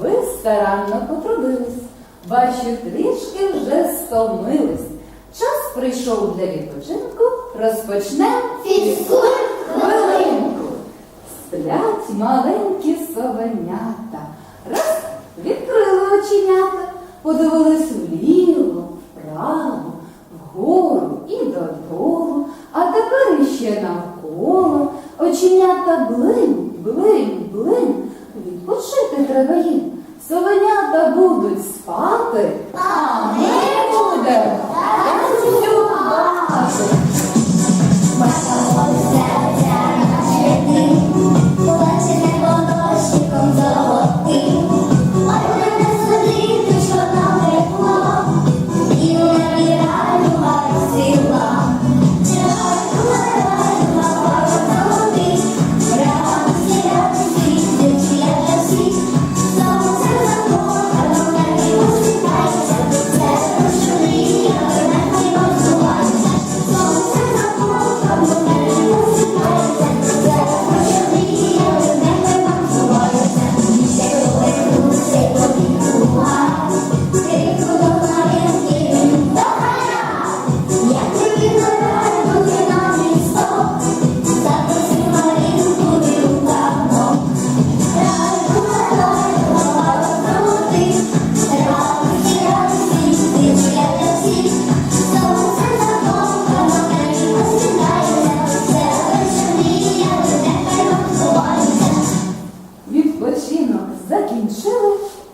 Ви старанно потрудились. Бачу, трішки вже стомились. Час прийшов для відпочинку. Розпочнемо Фізкульт хвилинку. Сплять маленькі совенята. Раз відкрили оченята, подивились вліво, вправо, вгору і додолу, а тепер іще навколо. Оченята блин, блин, блин. Відпочити треба їм. Совенята будуть спати, а ми будемо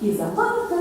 і за запарка,